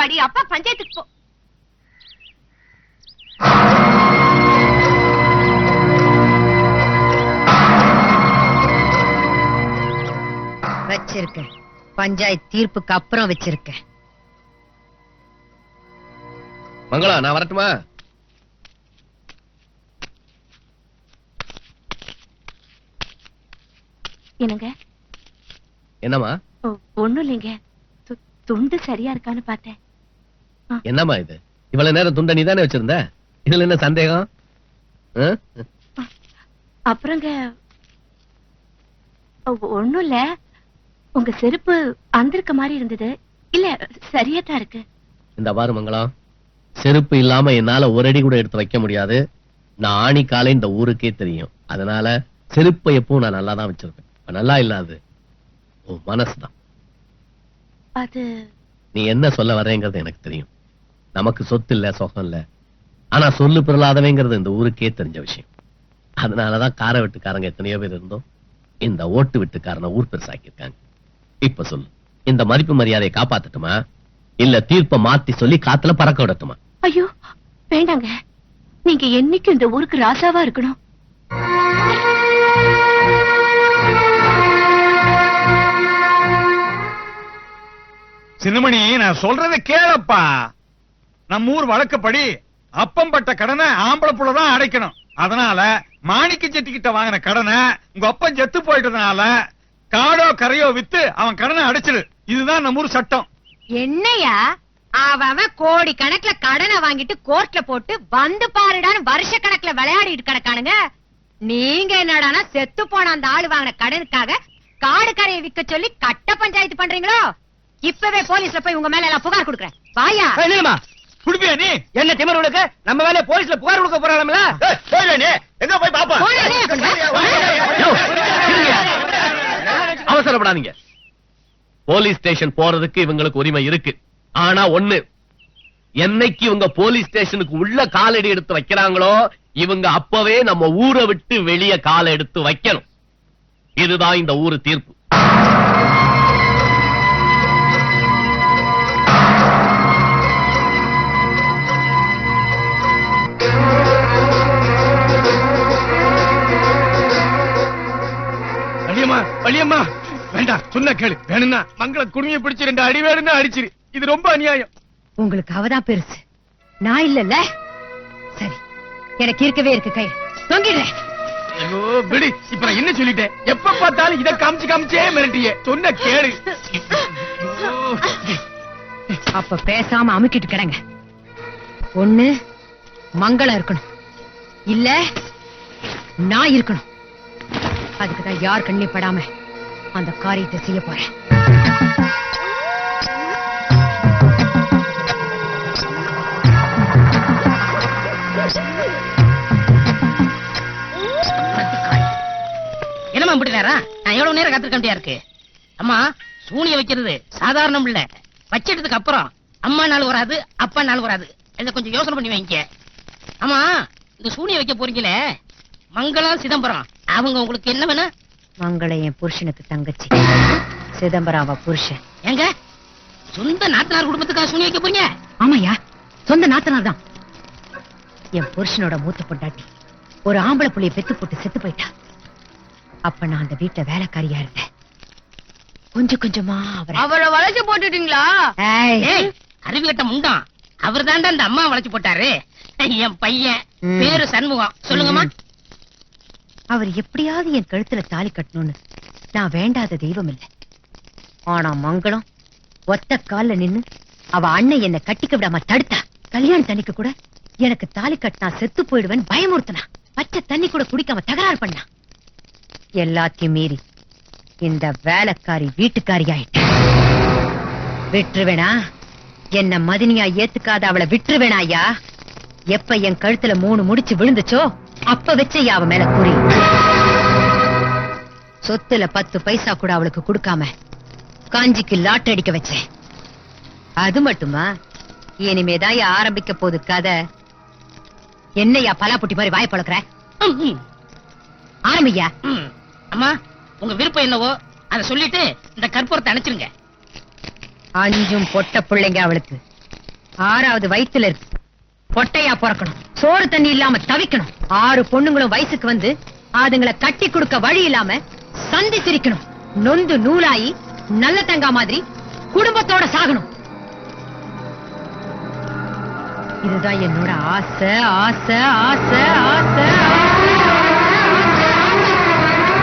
வாடி அப்பா பஞ்சாயத்துக்கு போ. வச்சிருக்கேன் பஞ்சாயத்து தீர்ப்புக்கு அப்புறம் வச்சிருக்கேன் மங்களா நான் வரட்டுமா? என்னங்க? என்னம்மா? ஒண்ணும் இல்லைங்க. துண்டு சரியா இருக்கான்னு பார்த்தேன். என்னம்மா இது? இவ்வளவு நேரம் துண்ட நீ தானே வச்சிருந்த? இதுல என்ன சந்தேகம்? அப்புறங்க ஒண்ணும் இல்ல. உங்க செருப்பு அந்திருக்க மாதிரி இருந்தது. இல்ல சரியா தான் இருக்கு. இந்த பாரு மங்களம். செருப்பு இல்லாம என்னால ஒரு அடி கூட எடுத்து வைக்க முடியாது. நான் ஆணி காலை இந்த ஊருக்கே தெரியும். அதனால செருப்பை எப்பவும் நான் நல்லா தான் வச்சிருப்பேன் நல்லா இல்லாது உன் மனசுதான். அது நீ என்ன சொல்ல வர்றேங்கிறது எனக்கு தெரியும். நமக்கு சொத்து இல்ல சொகம் இல்ல ஆனா சொல்லு பிறலாதவைங்கிறது இந்த ஊருக்கே தெரிஞ்ச விஷயம். அதனாலதான் கார வெட்டுக்காரங்க எத்தனையோ பேர் இருந்தோம். இந்த ஓட்டு வெட்டுக்காரனை ஊர் பெருசாக்கியிருக்காங்க. இப்ப சொல்லு இந்த மதிப்பு மரியாதையை காப்பாத்தட்டுமா? இல்ல தீர்ப்பை மாத்தி சொல்லி காத்துல பறக்க விடட்டுமா? ஐயோ வேண்டாங்க. நீங்க என்னைக்கும் இந்த ஊருக்கு ராசாவா இருக்கணும். சின்னமணி நான் சொல்றத கேளப்பா. நம்ம ஊர் வழக்கப்படி அப்பம் பட்ட கடனை ஆம்பளை புள்ளதான் அடைக்கணும். அதனால மாணிக்க செட்டி கிட்ட வாங்கின கடனை உங்க அப்பன் செத்து போயிட்டதுனால காடோ கரையோ வித்து அவன் கடனை அடைச்சிடு இதுதான் நம்ம ஊர் சட்டம். என்னையா? அவன் கோடி கணக்குல கடனை வாங்கிட்டு கோர்ட்ல போட்டு வந்து பாருடான்னு வருஷ கணக்குல விளையாடிட்டு கிடக்கானுங்க. நீங்க என்னடானா செத்து போன அந்த ஆளு வாங்கின கடனுக்காக காடு கரையை விக்க சொல்லி கட்ட பஞ்சாயத்து பண்றீங்களோ? இப்பவே போலீஸ்ல போய் உங்க மேல எல்லாம் புகார் கொடுக்குறேன். வாயா? குடுப்பியா நீ? என்ன திமிர் உனக்கு? நம்ம வேலை போலீஸ்ல புகார் கொடுக்க போறாங்கல்ல எங்க போய் பாப்பா. அவசரப்படாதீங்க. போலீஸ் ஸ்டேஷன் போறதுக்கு இவங்களுக்கு உரிமை இருக்கு. ஆனா ஒண்ணு என்னைக்கு இவங்க போலீஸ் ஸ்டேஷனுக்கு உள்ள காலடி எடுத்து வைக்கிறாங்களோ இவங்க அப்பவே நம்ம ஊரை விட்டு வெளிய காலை எடுத்து வைக்கணும். இதுதான் இந்த ஊரு தீர்ப்பு. வள்ளியம்மா வள்ளியம்மா. வேண்டாம் சொன்ன கேளு. வேணும்னா மங்கள குடுமையை பிடிச்சு ரெண்டு அடி வேணும்னா அடிச்சிரு. இது ரொம்ப அநியாயம். உங்களுக்கு அவதான் பெருசு. நான் இல்லல்ல. சரி எனக்கு இருக்கவே இருக்கு கை. தொங்கிடுறேன். ஐயோ விடு. இப்ப நான் என்ன சொல்லிட்டேன்? எப்ப பார்த்தாலும் இத காமிச்சு காமிச்சே மிரட்டியே. சொன்ன கேளு. அப்ப பேசாம அமுக்கிட்டு கிடங்க. ஒண்ணு மங்களம் இருக்கணும். இல்ல நான் இருக்கணும். அதுக்குதான் யார் கண்ணே படாம அந்த காரியத்தை செய்ய போறேன். என்னமா இப்படி நேரம் நான் எவ்வளவு நேரம் காத்திருக்க வேண்டியா இருக்கு? அம்மா சூனிய வைக்கிறது சாதாரணம் இல்ல. வச்சதுக்கு அப்புறம் அம்மா நாள் வராது அப்பா நாள் வராது. இதை கொஞ்சம் யோசனை பண்ணி வைங்க. ஆமா இந்த சூனிய வைக்க போறீங்களே? மங்களம் சிதம்பரம். அவங்க உங்களுக்கு என்ன வேணும்? மங்களம் என் புருஷனுக்கு தங்கச்சி. சிதம்பரம் அவ புருஷன். ஏங்க சொந்த நாத்தனார் குடும்பத்துக்காக சூனிய வைக்க போறீங்க? ஆமாயா சொந்த நாத்தனார் தான். என் புருஷனோட மூத்த பொண்டாட்டி ஒரு ஆம்பளை புள்ளைய பெத்து போட்டு செத்து போயிட்டா. அப்ப நான் அந்த வீட்டுல வேலைக்காரியா இருந்தேன். கொஞ்சம் கொஞ்சமா அவரை அவரை வளைச்சு போட்டுட்டீங்களா? ஏய், ஏய் அறிவு கட்ட முண்டம் அவர் தாண்டா அந்த அம்மா வளைச்சு போட்டாரு. என் பையன். ம். பேரு சண்முகம். சொல்லுங்கம்மா. ம். அவர் எப்படியாவது என் கழுத்துல தாலி கட்டணும்னு. நான் வேண்டாத தெய்வம் இல்ல ஆனா மங்களம் ஒத்த கால்ல நின்னு அவ அண்ணன் என்ன கட்டிக்க விடாம தடுத்தா. கல்யாண தண்ணிக்கு கூட எனக்கு தாலி கட்டினா செத்து போயிடுவேன் பயமுறுத்தனா. பச்சை தண்ணி கூட குடிக்காம தகராறு பண்ணா. எல்லாத்தையும் மீறி இந்த வேலைக்காரி வீட்டுக்காரி ஆயிட்டு விட்டுருவேனா? என்ன மதினியா ஏத்துக்காத அவளை விட்டுருவேனா ஐயா? எப்ப என் கழுத்துல மூணு முடிச்சு விழுந்துச்சோ? அப்ப வச்ச அவ மேல குறி. சொத்துல பத்து பைசா கூட அவளுக்கு கொடுக்காம காஞ்சிக்கு லாட் அடிக்க வச்சேன். அது மட்டுமா? இனிமேதான் ஆரம்பிக்க போகுது கதை. என்னையா பலாப்புட்டி மாதிரி வாய் பழக்கிற? ஆரம்பியா. அம்மா உங்க விருப்பம் என்னவோ அதை சொல்லிட்டு இந்த கற்பூரத்தை அணைச்சிருங்க. அஞ்சும் பொட்ட பிள்ளைங்க அவளுக்கு. ஆறாவது வயித்துல இருக்கு. பொட்டையா பிறக்கணும். சோறு தண்ணி இல்லாம தவிக்கணும். ஆறு பொண்ணுங்களும் வயசுக்கு வந்து அதுங்களை கட்டி கொடுக்க வழி இல்லாம சந்தி சிரிக்கணும். நொந்து நூலாயி நல்ல தங்கா மாதிரி குடும்பத்தோட சாகணும். இதுதான் என்னோட ஆசை ஆசை ஆசை ஆசை ஆசை.